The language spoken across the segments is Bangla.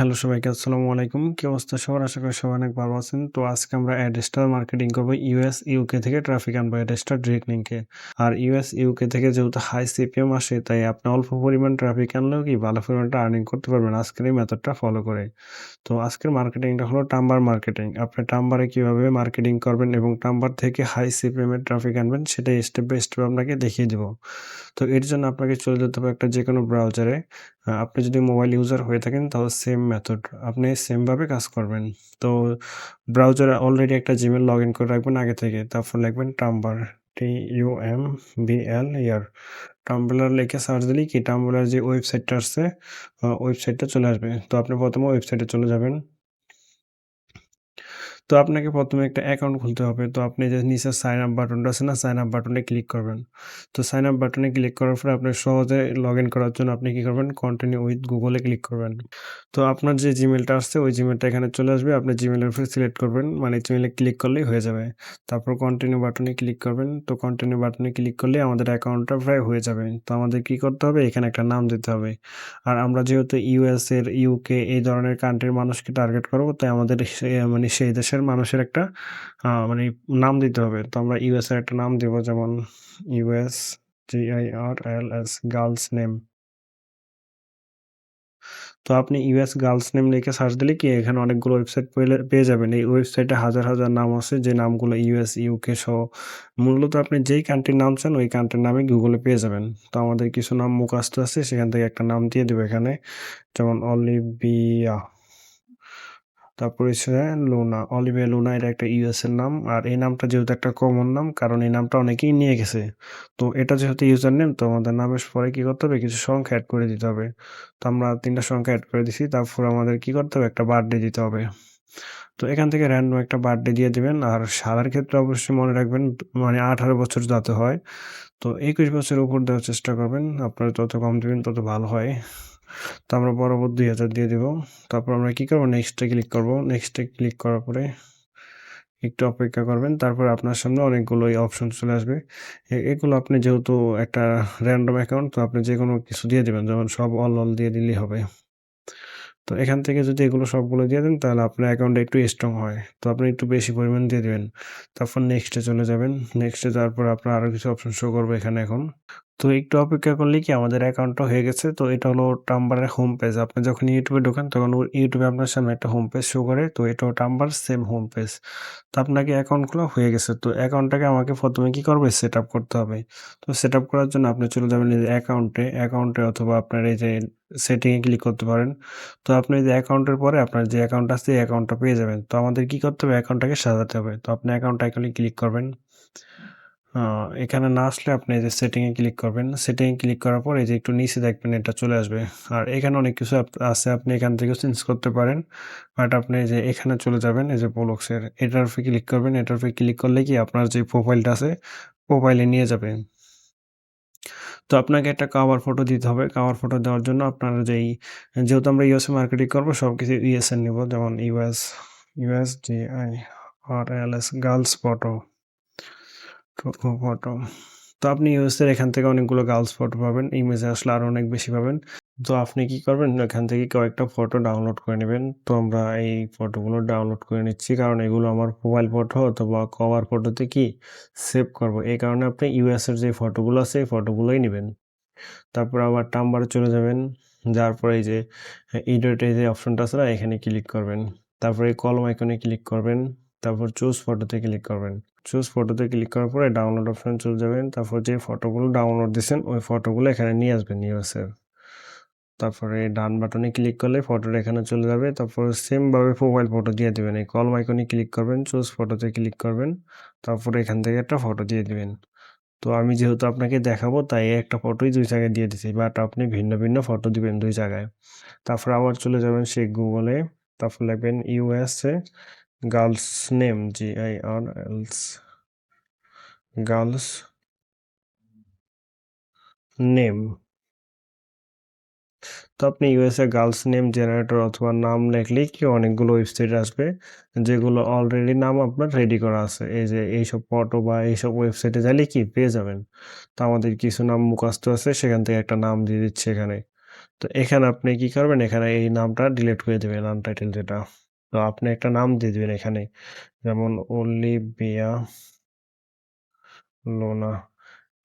হ্যালো সবাইকে, আসসালামু আলাইকুম। কি অবস্থা সবার? আশা করি সবাই অনেক ভালো আছেন। তো আজকে আমরা অ্যাডস্টার মার্কেটিং করব ইউএস ইউকে থেকে ট্রাফিক আনব অ্যাডস্টার ডিরেক্ট লিঙ্কে আর ইউএস ইউকে থেকে যেহেতু হাই সিপিএম আসে, তাই আপনি অল্প পরিমাণ ট্রাফিক আনলেও কি ভালো পরিমাণটা আর্নিং করতে পারবেন আজকের এই মেথডটা ফলো করে। তো আজকের মার্কেটিংটা হলো টাম্বার মার্কেটিং আপনি টাম্বারে কীভাবে মার্কেটিং করবেন এবং টাম্বার থেকে হাই সিপিএম এর ট্রাফিক আনবেন সেটা স্টেপ বাই স্টেপ আপনাকে দেখিয়ে দেবো। তো এর জন্য আপনাকে চলে যেতে হবে একটা যে কোনো ব্রাউজারে আপনি যদি মোবাইল ইউজার হয়ে থাকেন, তাহলে সেম মেথড আপনি সেমভাবে কাজ করবেন। তো ব্রাউজারে অলরেডি একটা জিমেল লগ ইন করে রাখবেন আগে থেকে। তারপর লিখবেন টাম্বার টি-ইউ-এম-বি-এল ইয়ার টাম্বলার লিখে সার্চ দিলেই কি টাম্বলার যে ওয়েবসাইটটা আসছে ওয়েবসাইটটা চলে আসবে। তো আপনি প্রথমে ওয়েবসাইটে চলে যাবেন। তো আপনাকে প্রথমে একটা অ্যাকাউন্ট খুলতে হবে। তো আপনি যে নিচে সাইন আপ বাটনটা আছে না? সাইন আপ বাটনে ক্লিক করবেন। তো সাইন আপ বাটনে ক্লিক করার পরে আপনি সহজে লগ ইন করার জন্য আপনি কী করবেন? কন্টিনিউ উইথ গুগলে ক্লিক করবেন। তো আপনার যে জিমেলটা আসছে ওই জিমেলটা এখানে চলে আসবে। আপনি জিমেলের উপরে সিলেক্ট করবেন। মানে জিমেইলে ক্লিক করলেই হয়ে যাবে। তারপর কন্টিনিউ বাটনে ক্লিক করবেন। তো কন্টিনিউ বাটনে ক্লিক করলেই আমাদের অ্যাকাউন্টটা প্রায় হয়ে যাবে। তো আমাদের কি করতে হবে? এখানে একটা নাম দিতে হবে। আর আমরা যেহেতু ইউএস এর, ইউকে এই ধরনের কান্ট্রির মানুষকে টার্গেট করব তাই আমাদের মানে সেই দেশের মানুষের একটা মানে নাম দিতে হবে। তো আমরা ইউএস এর একটা নাম দিব যেমন ইউএস জি-আই-আর-এল-এস গার্লস নেম। তো আপনি ইউএস গার্লস নেম লিখে সার্চ দিলে কি এখানে অনেকগুলো ওয়েবসাইট পেয়ে যাবেন। এই ওয়েবসাইটে হাজার, হাজার নাম আছে যে নামগুলো ইউএস, ইউকে সহ মূলত আপনি যেই কান্ট্রির নাম চান ওই কান্ট্রির নামই গুগলে পেয়ে যাবেন। তো আমাদের কিছু নাম মুখস্থ আছে সেখান থেকে একটা নাম দিয়ে দিব এখানে। যেমন অলিভিয়া। তারপর হচ্ছে লুনা, অলিভিয়া লুনা এটা একটা ইউএস এর নাম। আর এই নামটা যেহেতু একটা কমন নাম কারণ এই নামটা অনেকেই নিয়ে গেছে। তো এটা যেহেতু ইউজার নেম তো আমাদের নামের পরে কি করতে হবে? কিছু সংখ্যা অ্যাড করে দিতে হবে। তো আমরা ৩ টা সংখ্যা অ্যাড করে দিছি। তারপর আমাদের কি করতে হবে? একটা বার্থডে দিতে হবে। তো এখান থেকে র‍্যান্ডম একটা বার্থডে দিয়ে দিবেন। আর সালের ক্ষেত্রে অবশ্যই মনে রাখবেন মানে ১৮ বছর যাতে হয়। তো ২১ বছরের উপর দেওয়ার চেষ্টা করবেন। আপনারা যত কম দেবেন তত ভালো হয়। তো আমরা বরাবর ২০০০ দিয়ে দেবো তারপর আমরা কি করব নেক্সট ক্লিক করব। নেক্সট ক্লিক করার পরে একটু অপেক্ষা করবেন। তারপরে আপনার সামনে অনেকগুলো অপশন চলে আসবে। এগুলো আপনি যেহেতু একটা র‍্যান্ডম অ্যাকাউন্ট তো আপনি যেকোনো কিছু দিয়ে দিবেন। যেমন সব অল, অল দিয়ে দিলেই হবে। তো এখান থেকে যদি এগুলো সবগুলো দিয়ে দেন তাহলে আপনার অ্যাকাউন্টটা একটু স্ট্রং হয়। তো আপনি একটু বেশি পরিমাণ দিয়ে দেবেন তারপর নেক্সট চলে যাবেন। নেক্সটে এ যাওয়ার পর আপনার আরও কিছু অপশন শো করবে এখানে এখন। তো একটু অপেক্ষা করলেই কি আমাদের অ্যাকাউন্টটা হয়ে গেছে। তো এটা হলো টাম্বারের হোম পেজ। আপনি যখন ইউটিউবে ঢোকেন তখন ইউটিউবে আপনার সামনে একটা হোম পেজ শো করে। তো এটা টাম্বার সেম হোম পেজ। তো আপনাকে অ্যাকাউন্ট খোলা হয়ে গেছে। তো অ্যাকাউন্টটাকে আমাকে প্রথমে কি করবে? সেট আপ করতে হবে। তো সেট আপ করার জন্য আপনি চলে যাবেন এই অ্যাকাউন্টে, অ্যাকাউন্টে অথবা আপনার এই যে সেটিংয়ে ক্লিক করতে পারেন। তো আপনি যে অ্যাকাউন্টের পরে আপনার যে অ্যাকাউন্ট আছে এই অ্যাকাউন্টটা পেয়ে যাবেন। তো আমাদের কি করতে হবে? অ্যাকাউন্টটাকে সাজাতে হবে। তো আপনি অ্যাকাউন্ট আইকনে ক্লিক করবেন। এখানে না আসলে আপনি এই যে সেটিংয়ে ক্লিক করবেন। সেটিংয়ে ক্লিক করার পর এই যে একটু নিচে দেখবেন এটা চলে আসবে। আর এখানে অনেক কিছু আছে আপনি এখান থেকেও চেঞ্জ করতে পারেন। বাট আপনি যে এখানে চলে যাবেন এই যে ব্লগসের এটার উপরে ক্লিক করবেন। এটার উপরে ক্লিক করলে কি আপনার যে প্রোফাইলটা আছে প্রোফাইলে নিয়ে যাবে। তো আপনাকে একটা কভার ফটো দিতে হবে। কভার ফটো দেওয়ার জন্য আপনার যেই যেহেতু আমরা ইউএস এ মার্কেটিং করব সব কিছু এর নিব। যেমন US, US G I R L S girls photo. Photo. তো আপনি ইউএস এর এখান থেকে অনেকগুলো গার্লস ফটো পাবেন। ইমেজে আসলে আরও অনেক বেশি পাবেন। তো আপনি কি করবেন? এখান থেকে কয়েকটা ফটো ডাউনলোড করে নেবেন তো আমরা এই ফটোগুলো ডাউনলোড করে নিচ্ছি। কারণ এগুলো আমার মোবাইল ফটো অথবা কভার ফটোতে কি সেভ করব। এই কারণে আপনি ইউএস এর যে ফটোগুলো আছে, এই ফটোগুলোই নেবেন তারপর আবার টাম্বারে চলে যাবেন। যাওয়ার পরে এই যে এডিট এর যে অপশনটা আছে না, এখানে ক্লিক করবেন। তারপরে এই কলম আইকনে ক্লিক করবেন। তারপর চুজ ফটোতে ক্লিক করবেন। চুজ ফটোতে ক্লিক করার পরে ডাউনলোড অপশনে চলে যাবেন। তারপর যে ফটোগুলো ডাউনলোড দিছেন ওই ফটোগুলো এখানে নিয়ে আসবেন ইউএস এর। তারপরে ডান বাটনে ক্লিক করলে ফটোটা এখানে চলে যাবে। তারপর সেমভাবে প্রোফাইল ফটো দিয়ে দেবেন এই কল আইকনে ক্লিক করবেন, চুজ ফটোতে ক্লিক করবেন। তারপরে এখান থেকে একটা ফটো দিয়ে দেবেন তো আমি যেহেতু আপনাকে দেখাবো তাই একটা ফটোই দুই জায়গায় দিয়ে দিছি। বাট আপনি ভিন্ন, ভিন্ন ফটো দিবেন দুই জায়গায়। তারপর আবার চলে যাবেন সেই গুগলে। তারপর লিখবেন USA girls name G I R L S girls name. তো আপনি ইউএসএ গার্লস নেম জেনারেটর অথবা নাম লিখলেই কি অনেকগুলো ওয়েবসাইট আসবে। যেগুলো অলরেডি নাম আপনার রেডি করা আছে। এই যে এইসব ফটো বা এইসব ওয়েবসাইটে যাইলে কি পেয়ে যাবেন। তো আমাদের কিছু নাম মুখস্থ আছে, সেখান থেকে একটা নাম দিয়ে দিচ্ছি এখানে। তো এখানে আপনি কি করবেন? এখানে এই নামটা ডিলিট করে দিবেন আনটাইটেল যেটা। তো আপনি একটা নাম দিয়ে দিবেন এখানে। যেমন অলিভিয়া লোনা।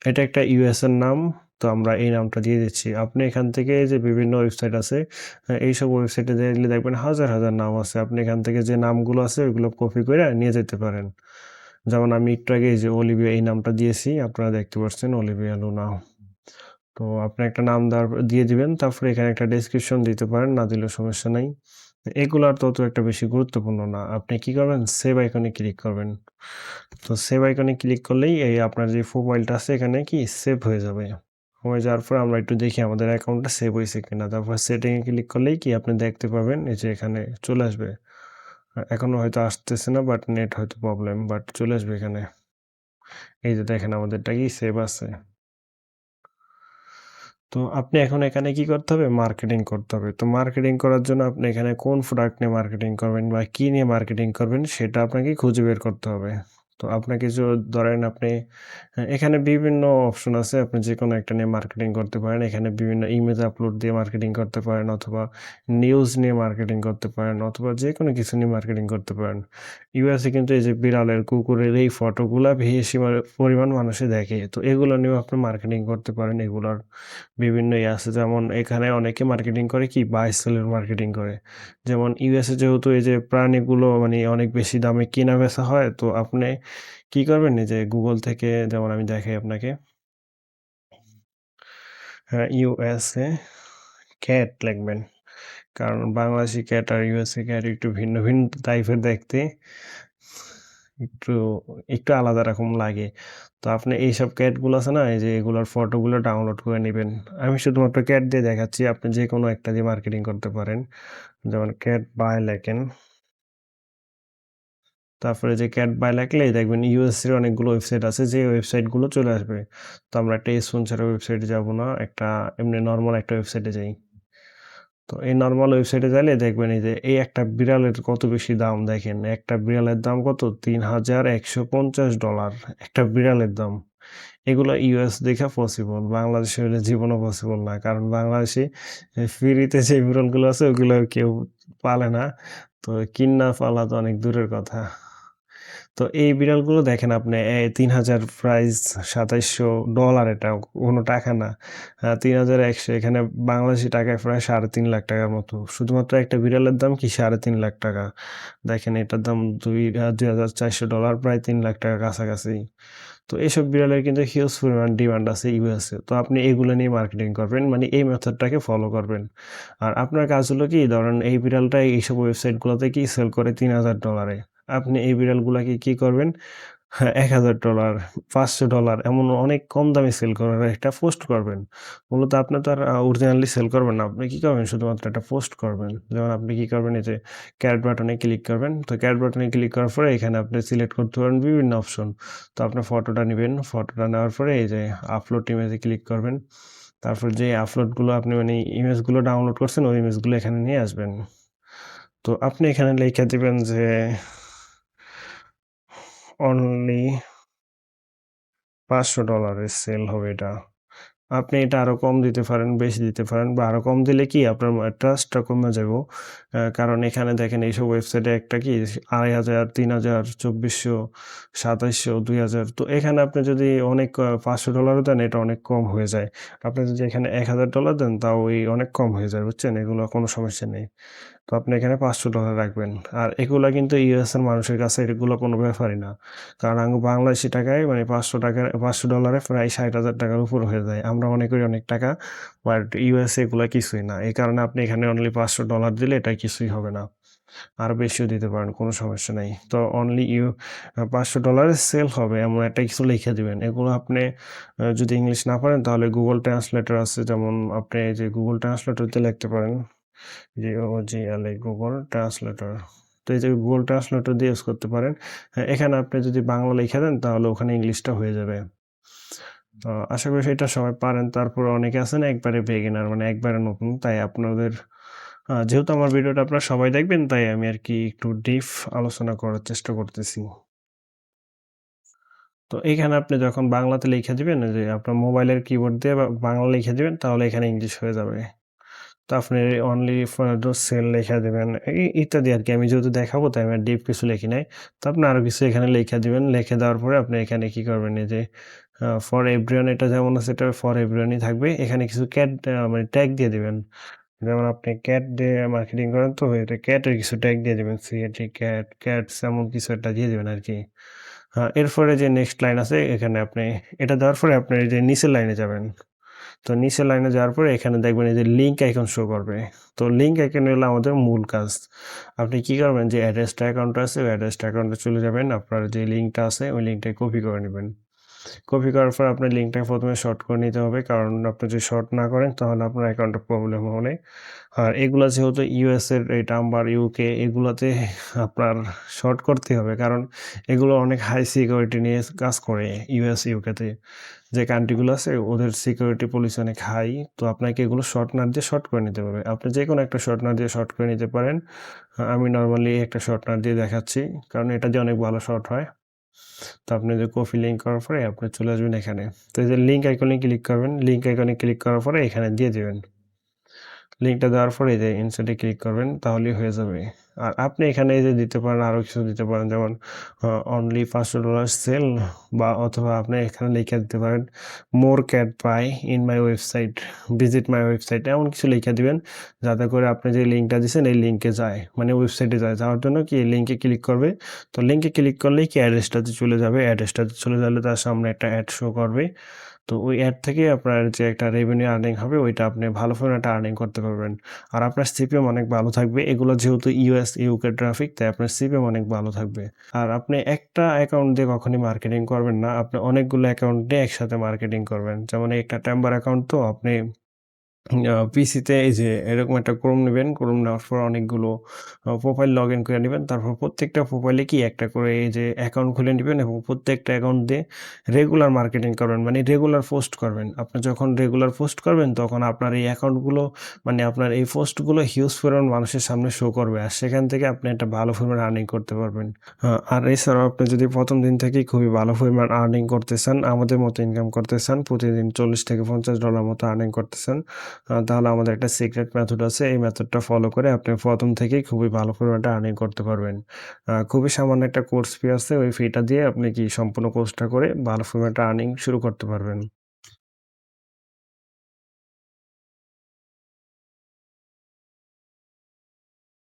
এটা একটা ইউএস এর নাম। তো আমরা এই নামটা দিয়ে দিচ্ছি। আপনি এখান থেকে যে বিভিন্ন ওয়েবসাইট আছে, আ এইসব ওয়েবসাইটে গেলে দেখবেন হাজার, হাজার নাম আছে। আপনি এখান থেকে যে নামগুলো আছে ওইগুলো কপি করে নিয়ে যেতে পারেন। যেমন আমি একটু আগে যে অলিভিয়া এই নামটা দিয়েছি। আপনারা দেখতে পাচ্ছেন অলিভিয়া লোনা তো আপনি একটা নাম দিয়ে দিবেন। তারপরে এখানে একটা ডেসক্রিপশন দিতে পারেন, না দিলেও সমস্যা নাই। এগুলো আর তত একটা বেশি গুরুত্বপূর্ণ না। আপনি কি করবেন? সেভ আইকনে ক্লিক করবেন। তো সেভ আইকনে ক্লিক করলেই এই আপনার যে প্রোফাইলটা আছে এখানে কি সেভ হয়ে যাবে। হয়ে যাওয়ার পর আমরা একটু দেখি আমাদের অ্যাকাউন্টটা সেভ হইছে কিনা। তারপর সেটিং এ ক্লিক করলেই কি আপনি দেখতে পাবেন এই যে এখানে চলে আসবে। এখনও হয়তো আসতেছে না বাট নেট হয়তো প্রবলেম বাট চলে আসবে এখানে। এই যে দেখেন আমাদেরটা কি সেভ আছে। তো আপনি এখন এখানে কি করতে হবে? মার্কেটিং করতে হবে। তো মার্কেটিং করার জন্য আপনি এখানে কোন প্রোডাক্ট নিয়ে মার্কেটিং করবেন বা কী নিয়ে মার্কেটিং করবেন সেটা আপনাকে খুঁজে বের করতে হবে। তো আপনাকে য ধরেন আপনি এখানে বিভিন্ন অপশন আছে। আপনি যে কোনো একটা নিয়ে মার্কেটিং করতে পারেন। এখানে বিভিন্ন ইমেজ আপলোড দিয়ে মার্কেটিং করতে পারেন অথবা নিউজ নিয়ে মার্কেটিং করতে পারেন অথবা যে কোনো কিছু নিয়ে মার্কেটিং করতে পারেন। ইউএসএ কিন্তু এই যে বিড়ালের, কুকুরের এই ফটোগুলা বেশি পরিমাণ মানুষে দেখে। তো এগুলো নিয়েও আপনি মার্কেটিং করতে পারেন। এগুলোর বিভিন্ন ইয়ে আছে যেমন এখানে অনেকে মার্কেটিং করে কি বাই সেলের মার্কেটিং করে। যেমন ইউএসএ যেহেতু এই যে প্রাণীগুলো মানে অনেক বেশি দামে কেনা-বেচা হয় তো আপনি কি করবেন? যে গুগল থেকে যেমন আমি দেখাই আপনাকে। হ্যাঁ, ইউএসএ ক্যাট লিখবেন। কারণ বাংলাদেশি ক্যাট আর ইউএসএ ক্যাট একটু ভিন্ন, ভিন্ন টাইপের দেখতে। একটু, একটু আলাদা রকম লাগে। তো আপনি এইসব ক্যাটগুলো আছে না? এই যে এগুলার ফটোগুলো ডাউনলোড করে নিবেন। আমি শুধুমাত্র ক্যাট দিয়ে দেখাচ্ছি। আপনি যেকোনো একটা দিয়ে মার্কেটিং করতে পারেন। যেমন ক্যাট বাই লেখেন। তারপরে যে ক্যাট বাই লেখলেই দেখবেন ইউএসএ এর অনেকগুলো ওয়েবসাইট আছে যে ওয়েবসাইটগুলো চলে আসবে। তো আমরা একটা স্পন্সরের ওয়েবসাইটে যাব না। একটা এমনি নর্মাল একটা ওয়েবসাইটে যাই। তো এই নর্মাল ওয়েবসাইটে যাইলে দেখবেন এই যে এই একটা বিড়ালের কত বেশি দাম দেখেন। একটা বিড়ালের দাম কত? $৩,১৫০ একটা বিড়ালের দাম। এগুলো ইউএস দেইখা পসিবল। বাংলাদেশে হইলে জীবনেও পসিবল না। কারণ বাংলাদেশে ফ্রিতে যে বিড়ালগুলো আছে ওগুলো কেউ পালে না। তো কিন্না পালা তো অনেক দূরের কথা। তো এই বিড়ালগুলো দেখেন আপনি তিন হাজার প্রাইস $২৭০০ এটা কোনো টাকা না। তিন হাজার একশো এখানে বাংলাদেশি টাকায় প্রায় ৳৩,৫০,০০০ মতো। শুধুমাত্র একটা বিড়ালের দাম কি ৳৩,৫০,০০০ দেখেন এটার দাম দুই দুই হাজার চারশো ডলার প্রায় ৳৩,০০,০০০ কাছাকাছি। তো এইসব বিড়ালের কিন্তু হিউজ পরিমাণ ডিমান্ড আছে ইউএসএ। তো আপনি এগুলো নিয়ে মার্কেটিং করবেন। মানে এই মেথডটাকে ফলো করবেন। আর আপনার কাজ হলো কি ধরেন এই বিড়ালটা এইসব ওয়েবসাইটগুলোতে কি সেল করে $৩,০০০ এ। আপনি এই বিড়ালগুলাকে কি করবেন? হ্যাঁ, $১,০০০, $৫০০ এমন অনেক কম দামে সেল করার একটা পোস্ট করবেন। মূলত আপনি তো আর অরিজিনালি সেল করবেন না। আপনি কী করবেন? শুধুমাত্র একটা পোস্ট করবেন। যেমন আপনি কি করবেন? এই যে ক্যাট বাটনে ক্লিক করবেন। তো ক্যাট বাটনে ক্লিক করার পরে এখানে আপনি সিলেক্ট করতে পারেন বিভিন্ন অপশন। তো আপনার ফটোটা নিবেন। ফটোটা নেওয়ার পরে এই যে আপলোড ইমেজে ক্লিক করবেন। তারপর যে আপলোডগুলো আপনি মানে ইমেজগুলো ডাউনলোড করছেন ওই ইমেজগুলো এখানে নিয়ে আসবেন। তো আপনি এখানে লিখে দিবেন যে অনলি পাঁচশো ডলারের সেল হবে এটা। আপনি এটা আরও কম দিতে পারেন, বেশি দিতে পারেন বা আরও কম দিলে কি আপনার ট্রাস্টটা কমে যাইবো। আ কারণ এখানে দেখেন এইসব ওয়েবসাইটে একটা কি ২,৫০০, ৩,০০০, ২৪০০, ২৭০০, ২,০০০ তো এখানে আপনি যদি অনেক পাঁচশো $৫০০ দেন এটা অনেক কম হয়ে যায়। আপনি যদি এখানে $১,০০০ দেন তাও ওই অনেক কম হয়ে যায় বুঝছেন? এগুলো কোনো সমস্যা নেই। তো আপনি এখানে $৫০০ রাখবেন। আর এগুলা কিন্তু ইউএসএর মানুষের কাছে এগুলো কোনো ব্যাপারই না। কারণ আঙ্গো বাংলাদেশী টাকায় মানে পাঁচশো টাকার পাঁচশো ডলারে প্রায় ৳৬০,০০০ উপর হয়ে যায়। আমরা মনে করি অনেক টাকা বাট ইউএসএ এগুলা কিছুই না। এই কারণে আপনি এখানে অনলি $৫০০ দিলে এটা কিছুই হবে না। আর বেশিও দিতে পারেন কোনো সমস্যা নাই। তো অনলি ইউ পাঁচশো $৫০০ সেল হবে এমন একটা কিছু লিখে দিবেন। এগুলো আপনি যদি ইংলিশ না পারেন তাহলে গুগল ট্রান্সলেটর আছে যেমন আপনি যে গুগল ট্রান্সলেটর দিয়ে লিখতে পারেন। G O G L E Google translator. তো এই যে গুগল ট্রান্সলেটর দিয়ে ইউজ করতে পারেন। হ্যাঁ, এখানে আপনি যদি বাংলা লিখে দেন তাহলে ওখানে ইংলিশটা হয়ে যাবে। তো আশা করি সেটা সবাই পারেন। তারপরে অনেকে আছেন একবারে বিগিনার মানে একবারে নতুন। তাই আপনাদের যেহেতু আমার ভিডিওটা আপনারা সবাই দেখবেন তাই আমি আরকি একটু ডিপ আলোচনা করার চেষ্টা করতেছি। তো এইখানে আপনি যখন বাংলাতে লিখে দিবেন যে আপনার মোবাইলের কিবোর্ড দিয়ে বাংলা লিখে দিবেন তাহলে এখানে ইংলিশ হয়ে যাবে। তো আপনি অনলি দোজ সেল লেখা দেবেন ইত্যাদি আরকি। আমি যেহেতু দেখাবো তাই আমি ডিপ কিছু লিখি নাই। তো আপনি আরও কিছু এখানে লেখা দিবেন। লিখে দেওয়ার পরে আপনি এখানে কি করবেন এই যে ফর এভরিওয়ান এটা যেমন আছে এটা ফর এভরিওয়ানই থাকবে। এখানে কিছু ক্যাট মানে ট্যাগ দিয়ে দেবেন যেমন আপনি ক্যাট দিয়ে মার্কেটিং করেন তো এটা ক্যাটের কিছু ট্যাগ দিয়ে দিবেন। সিএটি ক্যাট, ক্যাটস এমন কিছু একটা দিয়ে দিবেন আরকি। আ এরপরে যে নেক্সট লাইন আছে এখানে আপনি এটা দেওয়ার পরে আপনি যে নিচের লাইনে যাবেন। তো নিচের লাইনে যাওয়ার পরে এখানে দেখবেন এই যে লিঙ্ক আইকন শো করবে। তো লিঙ্ক আইকন হলো আমাদের মূল কাজ। আপনি কি করবেন যে অ্যাড্রেসটা অ্যাকাউন্ট আছে, ওই অ্যাড্রেসটা অ্যাকাউন্টে চলে যাবেন। আপনার যে লিঙ্কটা আছে, ওই লিঙ্কটা কপি করে নিবেন। কপি করার পর আপনার লিঙ্কটা ১ম এ শর্ট করে নিতে হবে। কারণ আপনি যদি শর্ট না করেন তাহলে আপনার অ্যাকাউন্টে প্রবলেম হবে। আর এগুলা যেহেতু ইউএস এর এই নাম্বার, ইউকে এগুলাতে আপনার শর্ট করতে হবে। কারণ এগুলো অনেক হাই সিকিউরিটি নিয়ে কাজ করে ইউএস, ইউকেতে। যে কান্ট্রিগুলো আছে ওদের সিকিউরিটি পলিসি অনেক হাই। তো আপনাকে এগুলো শর্ট না দিয়ে শর্ট করে নিতে হবে। আপনি যেকোনো একটা শর্টনার দিয়ে শর্ট করে নিতে পারেন। আমি নর্মালি একটা শর্টনার দিয়ে দেখাচ্ছি। কারণ এটা দিয়ে অনেক ভালো শর্ট হয়। তো আপনি যে কপি লিঙ্ক করার পরে আপনি চলে আসবেন এখানে। তো এই যে লিঙ্ক আইকনে ক্লিক করবেন। লিঙ্ক আইকনে ক্লিক করার পরে এখানে দিয়ে দিবেন। লিঙ্কটা দেওয়ার পরে এই যে ইনসার্ট ক্লিক করবেন তাহলেই হয়ে যাবে। আর আপনি এখানে এই যে দিতে পারেন আরও কিছু দিতে পারেন যেমন অনলি $500 সেল বা অথবা আপনি এখানে লিখে দিতে পারেন more cat buy in my website, visit my website এমন কিছু লিখে দিবেন। যাতে করে আপনি যে লিঙ্কটা দিছেন এই লিঙ্কে যায়। মানে ওয়েবসাইটে যায়। যাওয়ার জন্য কি লিঙ্কে ক্লিক করবে। তো লিঙ্কে ক্লিক করলেই কি অ্যাড্রেসটাতে চলে যাবে। অ্যাড্রেসটাতে চলে গেলে তার সামনে একটা অ্যাড শো করবে। তো ওই অ্যাড থেকে আপনার যে একটা রেভিনিউ আর্নিং হবে ওইটা আপনি ভালো ফোন একটা আর্নিং করতে পারবেন। আর আপনার সিপিএম অনেক ভালো থাকবে। এগুলো যেহেতু ইউএস, ইউকে ট্রাফিক তাই আপনার সিপিএম অনেক ভালো থাকবে। আর আপনি একটা অ্যাকাউন্ট দিয়ে কখনই মার্কেটিং করবেন না। আপনি অনেকগুলো অ্যাকাউন্ট দিয়ে একসাথে মার্কেটিং করবেন। যেমন একটা টেম্বার অ্যাকাউন্ট তো আপনি পিসিতে এই যে এরকম একটা ক্রোম নিবেন। ক্রোম নেওয়ার পর অনেকগুলো প্রোফাইল লগ ইন করে নেবেন তারপর প্রত্যেকটা প্রোফাইলে কি একটা করে এই যে অ্যাকাউন্ট খুলে নিবেন এবং প্রত্যেকটা অ্যাকাউন্ট দিয়ে রেগুলার মার্কেটিং করবেন। মানে রেগুলার পোস্ট করবেন। আপনি যখন রেগুলার পোস্ট করবেন তখন আপনার এই অ্যাকাউন্টগুলো মানে আপনার এই পোস্টগুলো হিউজ পরিমাণ মানুষের সামনে শো করবে। আর সেখান থেকে আপনি একটা ভালো পরিমাণ আর্নিং করতে পারবেন। আর এছাড়াও আপনি যদি প্রথম দিন থেকেই খুবই ভালো পরিমাণ আর্নিং করতে চান, আমাদের মতো ইনকাম করতে চান, প্রতিদিন $৪০-$৫০ মতো আর্নিং করতে চান, তাহলে আমাদের একটা সিক্রেট মেথড আছে। এই মেথডটা ফলো করে আপনি প্রথম থেকেই খুবই ভালো পরিমাণটা আর্নিং করতে পারবেন। খুবই সামান্য একটা কোর্স ফি আছে। ওই ফিটা দিয়ে আপনি কি সম্পূর্ণ কোর্সটা করে ভালো পরিমাণটা আর্নিং শুরু করতে পারবেন।